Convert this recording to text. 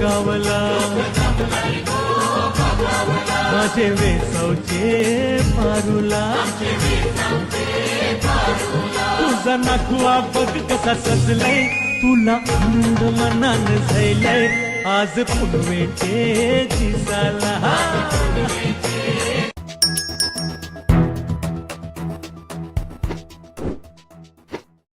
गावला माझे वेसवचे पारुला. तुझा नाखुआ बघ कसा सजलाय. तुला आनंद मनान झालंय आज पुनवेचे दिसाला